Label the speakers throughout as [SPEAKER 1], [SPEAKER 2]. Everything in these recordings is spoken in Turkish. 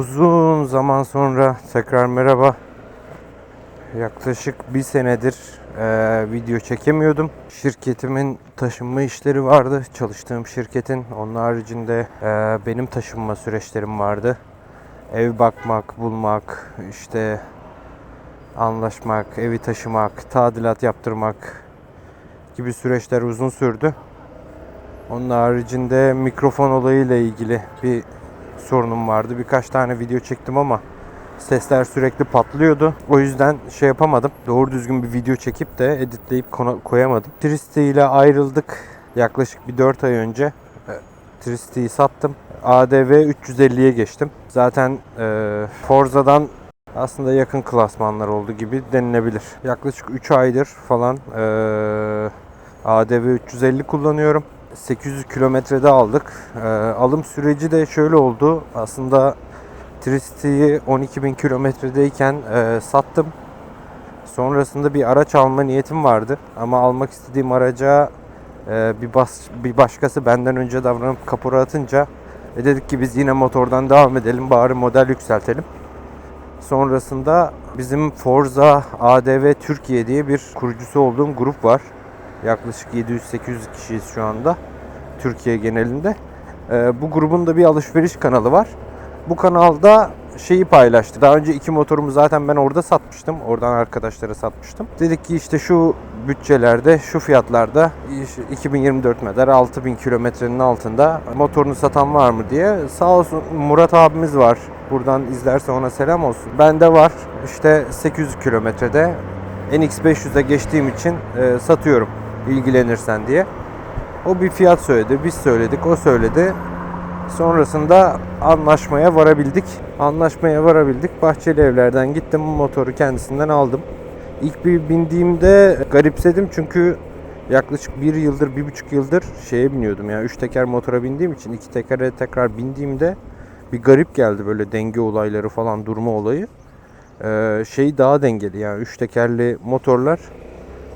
[SPEAKER 1] Uzun zaman sonra tekrar merhaba. Yaklaşık bir senedir eee, video çekemiyordum. Şirketimin taşınma işleri vardı. Çalıştığım şirketin. Onun haricinde eee, benim taşınma süreçlerim vardı. Ev bakmak, bulmak, işte anlaşmak, evi taşımak, tadilat yaptırmak gibi süreçler uzun sürdü. Onun haricinde mikrofon olayıyla ilgili bir sorunum vardı. Birkaç tane video çektim ama sesler sürekli patlıyordu. O yüzden şey yapamadım. Doğru düzgün bir video çekip de editleyip koyamadım. Tristi ile ayrıldık yaklaşık bir 4 ay önce. E, Tristi'yi sattım. ADV 350'ye geçtim. Zaten e, Forza'dan aslında yakın klasmanlar oldu gibi denilebilir. Yaklaşık 3 aydır falan e, ADV 350 kullanıyorum. 800 kilometrede aldık. E, alım süreci de şöyle oldu. Aslında Tristi'yi 12.000 kilometredeyken e, sattım. Sonrasında bir araç alma niyetim vardı. Ama almak istediğim araca e, bir, bas, bir başkası benden önce davranıp kapora atınca e, dedik ki biz yine motordan devam edelim. Bari model yükseltelim. Sonrasında bizim Forza ADV Türkiye diye bir kurucusu olduğum grup var. Yaklaşık 700-800 kişiyiz şu anda Türkiye genelinde. Ee, bu grubun da bir alışveriş kanalı var. Bu kanalda şeyi paylaştı. Daha önce iki motorumu zaten ben orada satmıştım. Oradan arkadaşlara satmıştım. Dedik ki işte şu bütçelerde, şu fiyatlarda işte 2024 model 6000 kilometrenin altında motorunu satan var mı diye. Sağ olsun Murat abimiz var. Buradan izlerse ona selam olsun. Bende var. İşte 800 kilometrede NX500'e geçtiğim için e, satıyorum ilgilenirsen diye. O bir fiyat söyledi, biz söyledik, o söyledi. Sonrasında anlaşmaya varabildik. Anlaşmaya varabildik. Bahçeli evlerden gittim motoru kendisinden aldım. İlk bir bindiğimde garipsedim çünkü yaklaşık bir yıldır, bir buçuk yıldır şeye biniyordum. Yani üç teker motora bindiğim için iki tekere tekrar bindiğimde bir garip geldi böyle denge olayları falan durma olayı. Ee, şey daha dengeli yani üç tekerli motorlar.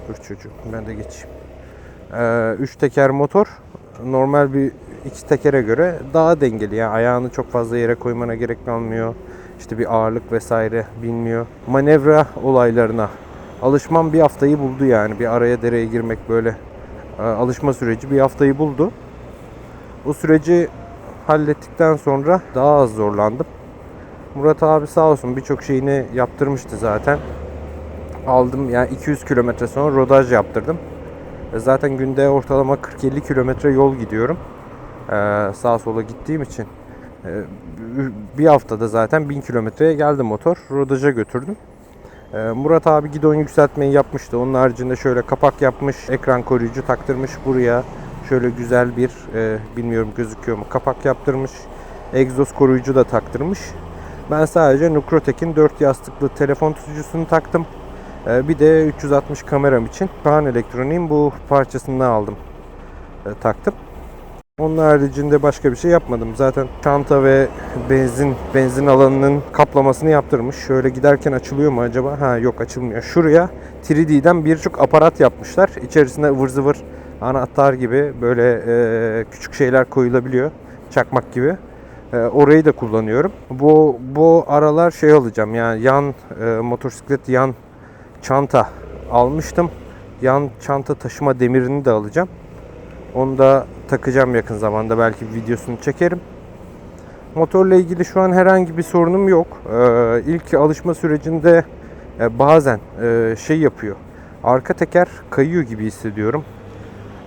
[SPEAKER 1] Dur çocuğum ben de geçeyim. Ee, üç teker motor normal bir iki tekere göre daha dengeli. Yani ayağını çok fazla yere koymana gerek kalmıyor. İşte bir ağırlık vesaire bilmiyor. Manevra olaylarına alışmam bir haftayı buldu yani. Bir araya dereye girmek böyle e, alışma süreci bir haftayı buldu. O süreci hallettikten sonra daha az zorlandım. Murat abi sağ olsun birçok şeyini yaptırmıştı zaten. Aldım yani 200 kilometre sonra rodaj yaptırdım. E, Zaten günde ortalama 40-50 kilometre yol gidiyorum. Ee, sağa sola gittiğim için. Ee, bir haftada zaten 1000 kilometreye geldi motor. Rodaja götürdüm. Ee, Murat abi gidon yükseltmeyi yapmıştı. Onun haricinde şöyle kapak yapmış, ekran koruyucu taktırmış buraya. Şöyle güzel bir, e, bilmiyorum gözüküyor mu, kapak yaptırmış. Egzoz koruyucu da taktırmış. Ben sadece Nukrotek'in 4 yastıklı telefon tutucusunu taktım. Ee, bir de 360 kameram için Kaan Elektronik'in bu parçasını aldım. e, taktım. Onun haricinde başka bir şey yapmadım. Zaten çanta ve benzin benzin alanının kaplamasını yaptırmış. Şöyle giderken açılıyor mu acaba? Ha yok açılmıyor. Şuraya 3D'den birçok aparat yapmışlar. İçerisinde ıvır zıvır anahtar gibi böyle e, küçük şeyler koyulabiliyor. Çakmak gibi. E, orayı da kullanıyorum. Bu bu aralar şey alacağım. Yani yan e, motosiklet yan çanta almıştım. Yan çanta taşıma demirini de alacağım. Onu da takacağım yakın zamanda. Belki videosunu çekerim. Motorla ilgili şu an herhangi bir sorunum yok. Ee, ilk alışma sürecinde e, bazen e, şey yapıyor. Arka teker kayıyor gibi hissediyorum.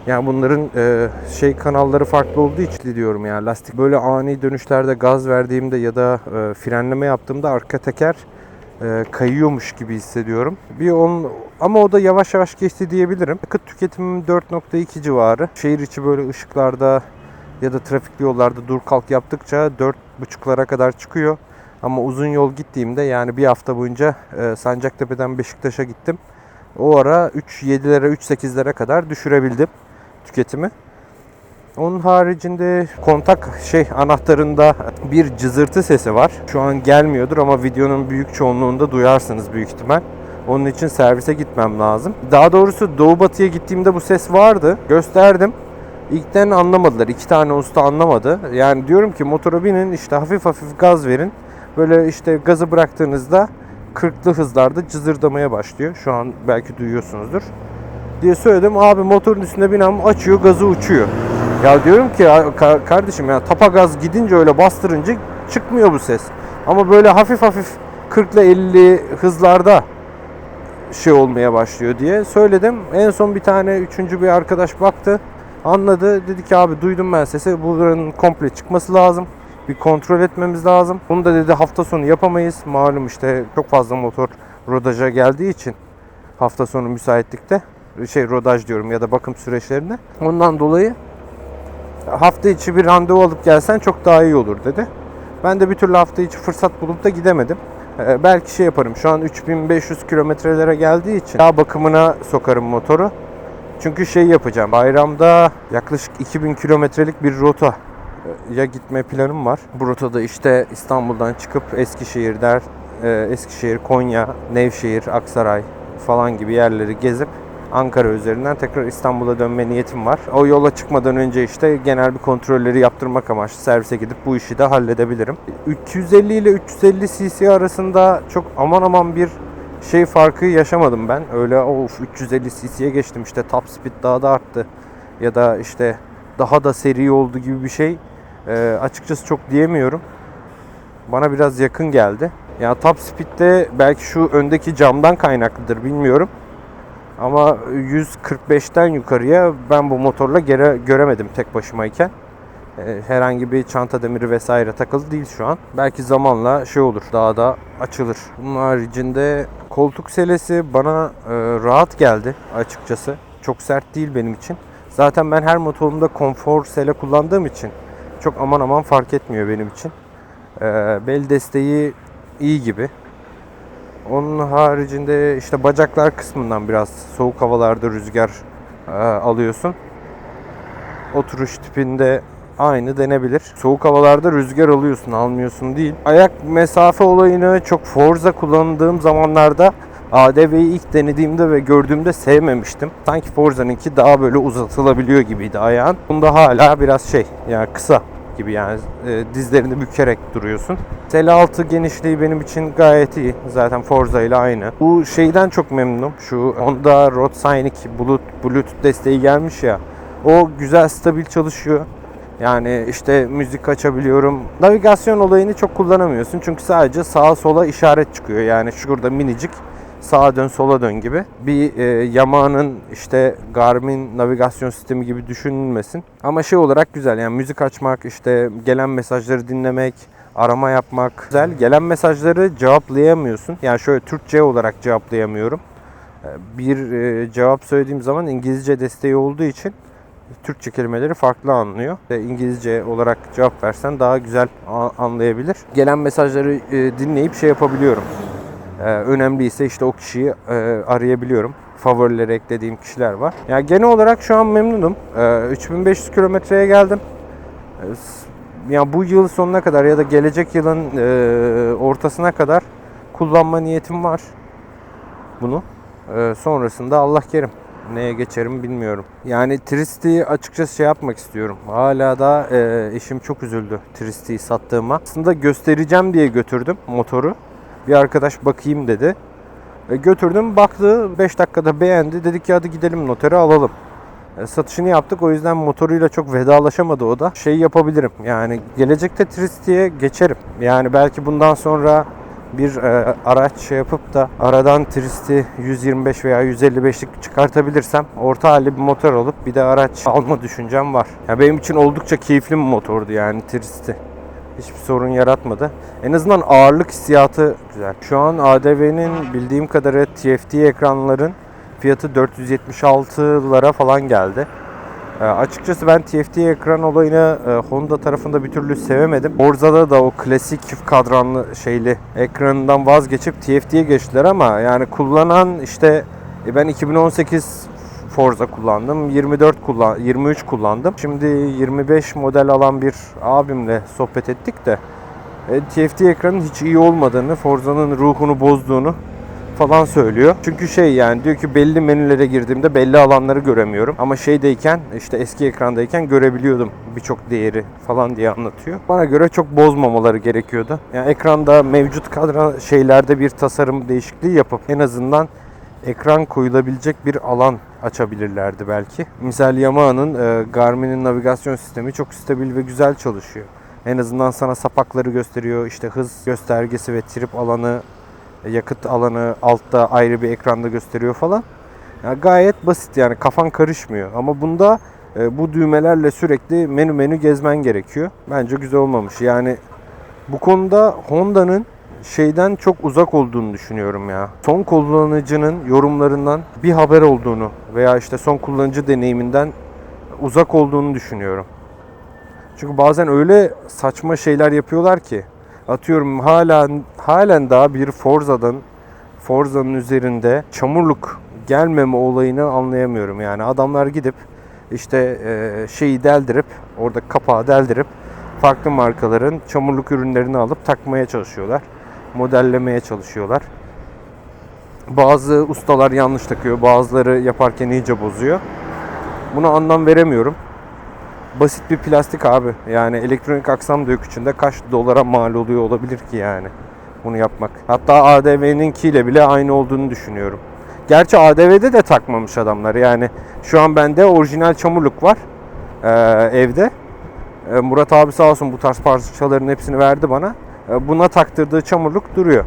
[SPEAKER 1] Yani bunların e, şey kanalları farklı olduğu için diyorum ya lastik böyle ani dönüşlerde gaz verdiğimde ya da e, frenleme yaptığımda arka teker e, kayıyormuş gibi hissediyorum. Bir on ama o da yavaş yavaş geçti diyebilirim. Yakıt tüketimim 4.2 civarı. Şehir içi böyle ışıklarda ya da trafikli yollarda dur kalk yaptıkça 4.5'lara kadar çıkıyor. Ama uzun yol gittiğimde yani bir hafta boyunca e, Sancaktepe'den Beşiktaş'a gittim. O ara 3.7'lere 3.8'lere kadar düşürebildim tüketimi. Onun haricinde kontak şey anahtarında bir cızırtı sesi var. Şu an gelmiyordur ama videonun büyük çoğunluğunda duyarsınız büyük ihtimal. Onun için servise gitmem lazım. Daha doğrusu Doğu Batı'ya gittiğimde bu ses vardı. Gösterdim. İlkten anlamadılar. İki tane usta anlamadı. Yani diyorum ki motora binin işte hafif hafif gaz verin. Böyle işte gazı bıraktığınızda 40'lı hızlarda cızırdamaya başlıyor. Şu an belki duyuyorsunuzdur. Diye söyledim. Abi motorun üstünde binem açıyor gazı uçuyor. Ya diyorum ki "Ya ka- kardeşim ya tapa gaz gidince öyle bastırınca çıkmıyor bu ses. Ama böyle hafif hafif 40 ile 50 hızlarda şey olmaya başlıyor diye söyledim. En son bir tane üçüncü bir arkadaş baktı. Anladı. Dedi ki abi duydum ben sesi. Buranın komple çıkması lazım. Bir kontrol etmemiz lazım. Bunu da dedi hafta sonu yapamayız. Malum işte çok fazla motor rodaja geldiği için hafta sonu müsaitlikte şey rodaj diyorum ya da bakım süreçlerinde. Ondan dolayı hafta içi bir randevu alıp gelsen çok daha iyi olur dedi. Ben de bir türlü hafta içi fırsat bulup da gidemedim. Ee, belki şey yaparım. Şu an 3500 kilometrelere geldiği için daha bakımına sokarım motoru. Çünkü şey yapacağım. Bayramda yaklaşık 2000 kilometrelik bir rota ya gitme planım var. Bu rotada işte İstanbul'dan çıkıp Eskişehir der, e, Eskişehir, Konya, Nevşehir, Aksaray falan gibi yerleri gezip Ankara üzerinden tekrar İstanbul'a dönme niyetim var. O yola çıkmadan önce işte genel bir kontrolleri yaptırmak amaçlı servise gidip bu işi de halledebilirim. 350 ile 350 cc arasında çok aman aman bir şey farkı yaşamadım ben. Öyle of 350 cc'ye geçtim işte top speed daha da arttı ya da işte daha da seri oldu gibi bir şey e, açıkçası çok diyemiyorum. Bana biraz yakın geldi. Ya top speed'de belki şu öndeki camdan kaynaklıdır bilmiyorum. Ama 145'ten yukarıya ben bu motorla gere, göremedim tek başımayken. Ee, herhangi bir çanta demiri vesaire takılı değil şu an. Belki zamanla şey olur daha da açılır. Bunun haricinde koltuk selesi bana e, rahat geldi açıkçası. Çok sert değil benim için. Zaten ben her motorumda konfor sele kullandığım için çok aman aman fark etmiyor benim için. Ee, bel desteği iyi gibi. Onun haricinde işte bacaklar kısmından biraz soğuk havalarda rüzgar e, alıyorsun. Oturuş tipinde aynı denebilir. Soğuk havalarda rüzgar alıyorsun, almıyorsun değil. Ayak mesafe olayını çok Forza kullandığım zamanlarda ADV'yi ilk denediğimde ve gördüğümde sevmemiştim. Sanki Forza'nınki daha böyle uzatılabiliyor gibiydi ayağın. Bunda hala biraz şey yani kısa gibi yani e, dizlerini bükerek duruyorsun. Sel altı genişliği benim için gayet iyi. Zaten Forza ile aynı. Bu şeyden çok memnunum. Şu Honda Road Sonic Bluetooth, Bluetooth desteği gelmiş ya. O güzel stabil çalışıyor. Yani işte müzik açabiliyorum. Navigasyon olayını çok kullanamıyorsun. Çünkü sadece sağa sola işaret çıkıyor. Yani şurada minicik sağa dön sola dön gibi. Bir e, Yamaha'nın işte Garmin navigasyon sistemi gibi düşünülmesin. Ama şey olarak güzel yani müzik açmak, işte gelen mesajları dinlemek, arama yapmak güzel. Gelen mesajları cevaplayamıyorsun. Yani şöyle Türkçe olarak cevaplayamıyorum. E, Bir e, cevap söylediğim zaman İngilizce desteği olduğu için Türkçe kelimeleri farklı anlıyor. Ve İngilizce olarak cevap versen daha güzel anlayabilir. Gelen mesajları e, dinleyip şey yapabiliyorum. Ee, önemliyse işte o kişiyi e, arayabiliyorum. Favorilere eklediğim kişiler var. Yani genel olarak şu an memnunum. Ee, 3500 kilometreye geldim. Ee, yani bu yıl sonuna kadar ya da gelecek yılın e, ortasına kadar kullanma niyetim var. Bunu. Ee, sonrasında Allah kerim. Neye geçerim bilmiyorum. Yani Tristi'yi açıkçası şey yapmak istiyorum. Hala da e, eşim çok üzüldü Tristi'yi sattığıma. Aslında göstereceğim diye götürdüm motoru. Bir arkadaş bakayım dedi. E, götürdüm baktı 5 dakikada beğendi. Dedik ki hadi gidelim notere alalım. E, satışını yaptık o yüzden motoruyla çok vedalaşamadı o da. Şey yapabilirim yani gelecekte Tristi'ye geçerim. Yani belki bundan sonra bir e, araç şey yapıp da aradan Tristi 125 veya 155'lik çıkartabilirsem orta halli bir motor alıp bir de araç alma düşüncem var. Ya benim için oldukça keyifli bir motordu yani Tristi. Hiçbir sorun yaratmadı. En azından ağırlık hissiyatı güzel. Şu an ADV'nin bildiğim kadarıyla TFT ekranların fiyatı 476'lara falan geldi. Ee, açıkçası ben TFT ekran olayını e, Honda tarafında bir türlü sevemedim. Forza'da da o klasik çift kadranlı şeyli ekranından vazgeçip TFT'ye geçtiler ama yani kullanan işte e, ben 2018 Forza kullandım. 24 kullan 23 kullandım. Şimdi 25 model alan bir abimle sohbet ettik de e, TFT ekranın hiç iyi olmadığını, Forza'nın ruhunu bozduğunu falan söylüyor. Çünkü şey yani diyor ki belli menülere girdiğimde belli alanları göremiyorum. Ama şeydeyken işte eski ekrandayken görebiliyordum birçok değeri falan diye anlatıyor. Bana göre çok bozmamaları gerekiyordu. Yani ekranda mevcut kadran şeylerde bir tasarım değişikliği yapıp en azından ekran koyulabilecek bir alan açabilirlerdi belki. Misal Yamaha'nın e, Garmin'in navigasyon sistemi çok stabil ve güzel çalışıyor. En azından sana sapakları gösteriyor. işte hız göstergesi ve trip alanı, e, yakıt alanı altta ayrı bir ekranda gösteriyor falan. Yani gayet basit yani kafan karışmıyor. Ama bunda e, bu düğmelerle sürekli menü menü gezmen gerekiyor. Bence güzel olmamış. Yani bu konuda Honda'nın şeyden çok uzak olduğunu düşünüyorum ya. Son kullanıcının yorumlarından bir haber olduğunu veya işte son kullanıcı deneyiminden uzak olduğunu düşünüyorum. Çünkü bazen öyle saçma şeyler yapıyorlar ki atıyorum hala halen daha bir Forza'dan Forza'nın üzerinde çamurluk gelmeme olayını anlayamıyorum. Yani adamlar gidip işte e, şeyi deldirip orada kapağı deldirip farklı markaların çamurluk ürünlerini alıp takmaya çalışıyorlar. Modellemeye çalışıyorlar. Bazı ustalar yanlış takıyor, bazıları yaparken iyice bozuyor. Buna anlam veremiyorum. Basit bir plastik abi. Yani elektronik aksam dökücünde kaç dolara mal oluyor olabilir ki yani bunu yapmak. Hatta ADV'ninkiyle bile aynı olduğunu düşünüyorum. Gerçi ADV'de de takmamış adamlar. Yani şu an bende orijinal çamurluk var ee, evde. Ee, Murat abi sağ olsun bu tarz parçaların hepsini verdi bana. Ee, buna taktırdığı çamurluk duruyor.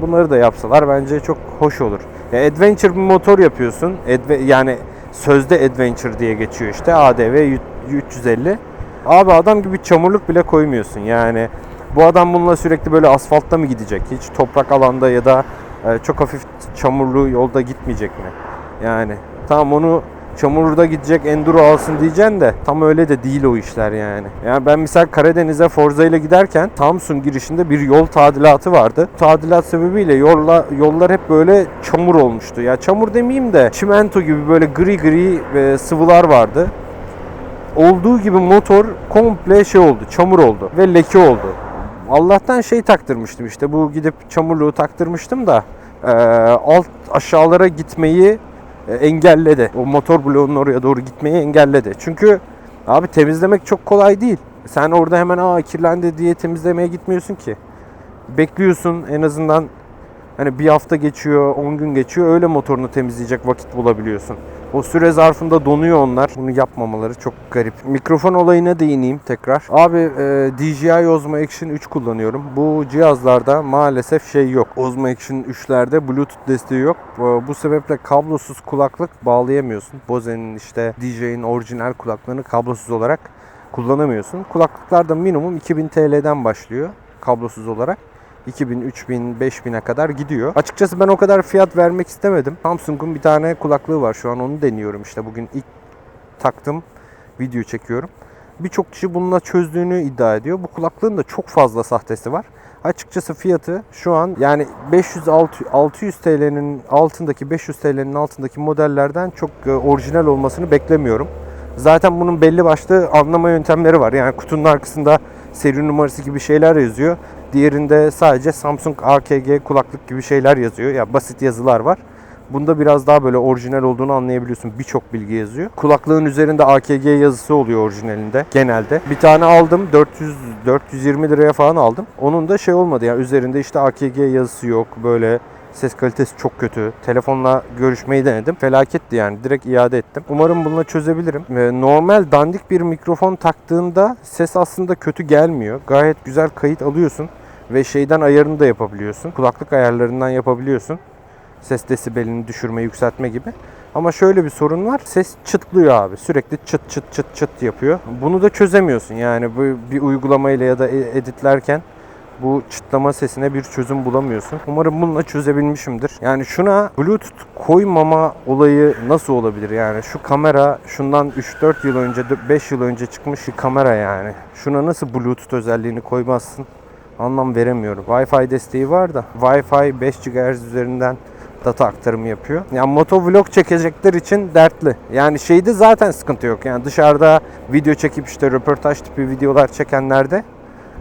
[SPEAKER 1] Bunları da yapsalar bence çok hoş olur. Ya adventure bir motor yapıyorsun. Adve- yani sözde adventure diye geçiyor işte. ADV 350. Abi adam gibi çamurluk bile koymuyorsun. Yani bu adam bununla sürekli böyle asfaltta mı gidecek? Hiç toprak alanda ya da e, çok hafif çamurlu yolda gitmeyecek mi? Yani tamam onu çamurda gidecek enduro alsın diyeceksin de tam öyle de değil o işler yani. Yani ben misal Karadeniz'e Forza ile giderken Samsun girişinde bir yol tadilatı vardı. Tadilat sebebiyle yolla, yollar hep böyle çamur olmuştu. Ya çamur demeyeyim de çimento gibi böyle gri gri e, sıvılar vardı. Olduğu gibi motor komple şey oldu, çamur oldu ve leke oldu. Allah'tan şey taktırmıştım işte bu gidip çamurluğu taktırmıştım da e, alt aşağılara gitmeyi engelledi. O motor bloğunun oraya doğru gitmeyi engelledi. Çünkü abi temizlemek çok kolay değil. Sen orada hemen aa kirlendi diye temizlemeye gitmiyorsun ki. Bekliyorsun en azından hani bir hafta geçiyor, 10 gün geçiyor öyle motorunu temizleyecek vakit bulabiliyorsun. O süre zarfında donuyor onlar. Bunu yapmamaları çok garip. Mikrofon olayına değineyim tekrar. Abi e, DJI Osmo Action 3 kullanıyorum. Bu cihazlarda maalesef şey yok. Osmo Action 3'lerde Bluetooth desteği yok. E, Bu sebeple kablosuz kulaklık bağlayamıyorsun. Bose'nin işte DJI'nin orijinal kulaklığını kablosuz olarak kullanamıyorsun. Kulaklıklar da minimum 2000 TL'den başlıyor kablosuz olarak. 2000, 3000, 5000'e kadar gidiyor. Açıkçası ben o kadar fiyat vermek istemedim. Samsung'un bir tane kulaklığı var şu an onu deniyorum işte bugün ilk taktım video çekiyorum. Birçok kişi bununla çözdüğünü iddia ediyor. Bu kulaklığın da çok fazla sahtesi var. Açıkçası fiyatı şu an yani 500 600 TL'nin altındaki 500 TL'nin altındaki modellerden çok e, orijinal olmasını beklemiyorum. Zaten bunun belli başlı anlama yöntemleri var. Yani kutunun arkasında seri numarası gibi şeyler yazıyor. Diğerinde sadece Samsung AKG kulaklık gibi şeyler yazıyor. Ya basit yazılar var. Bunda biraz daha böyle orijinal olduğunu anlayabiliyorsun. Birçok bilgi yazıyor. Kulaklığın üzerinde AKG yazısı oluyor orijinalinde genelde. Bir tane aldım 400 420 liraya falan aldım. Onun da şey olmadı yani üzerinde işte AKG yazısı yok. Böyle ses kalitesi çok kötü. Telefonla görüşmeyi denedim. Felaketti yani. Direkt iade ettim. Umarım bununla çözebilirim. Normal dandik bir mikrofon taktığında ses aslında kötü gelmiyor. Gayet güzel kayıt alıyorsun ve şeyden ayarını da yapabiliyorsun. Kulaklık ayarlarından yapabiliyorsun. Ses desibelini düşürme, yükseltme gibi. Ama şöyle bir sorun var. Ses çıtlıyor abi. Sürekli çıt çıt çıt çıt yapıyor. Bunu da çözemiyorsun. Yani bu bir uygulamayla ya da e- editlerken bu çıtlama sesine bir çözüm bulamıyorsun. Umarım bununla çözebilmişimdir. Yani şuna Bluetooth koymama olayı nasıl olabilir? Yani şu kamera şundan 3-4 yıl önce, 5 yıl önce çıkmış bir kamera yani. Şuna nasıl Bluetooth özelliğini koymazsın? Anlam veremiyorum. Wi-Fi desteği var da Wi-Fi 5 GHz üzerinden data aktarımı yapıyor. Yani motovlog çekecekler için dertli. Yani şeyde zaten sıkıntı yok. Yani dışarıda video çekip işte röportaj tipi videolar çekenlerde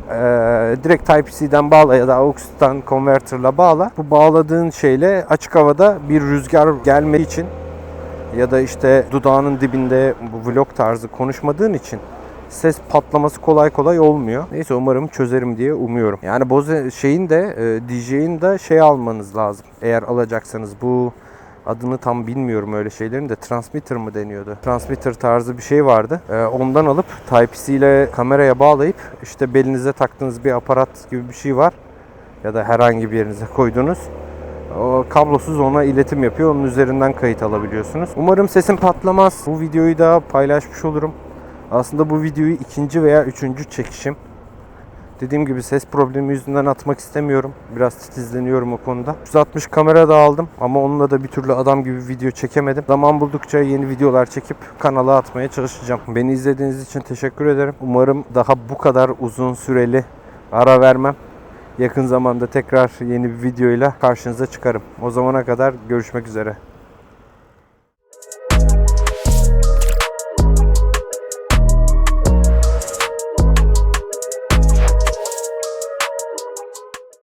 [SPEAKER 1] Ee, direkt Type-C'den bağla ya da AUX'tan konverterla bağla. Bu bağladığın şeyle açık havada bir rüzgar gelme için ya da işte dudağının dibinde bu vlog tarzı konuşmadığın için ses patlaması kolay kolay olmuyor. Neyse umarım çözerim diye umuyorum. Yani Bose şeyin de e, DJ'in de şey almanız lazım. Eğer alacaksanız bu adını tam bilmiyorum öyle şeylerin de transmitter mı deniyordu? Transmitter tarzı bir şey vardı. E, ondan alıp Type-C ile kameraya bağlayıp işte belinize taktığınız bir aparat gibi bir şey var. Ya da herhangi bir yerinize koyduğunuz. O kablosuz ona iletim yapıyor. Onun üzerinden kayıt alabiliyorsunuz. Umarım sesim patlamaz. Bu videoyu da paylaşmış olurum. Aslında bu videoyu ikinci veya üçüncü çekişim. Dediğim gibi ses problemi yüzünden atmak istemiyorum. Biraz titizleniyorum o konuda. 160 kamera da aldım ama onunla da bir türlü adam gibi video çekemedim. Zaman buldukça yeni videolar çekip kanala atmaya çalışacağım. Beni izlediğiniz için teşekkür ederim. Umarım daha bu kadar uzun süreli ara vermem. Yakın zamanda tekrar yeni bir videoyla karşınıza çıkarım. O zamana kadar görüşmek üzere.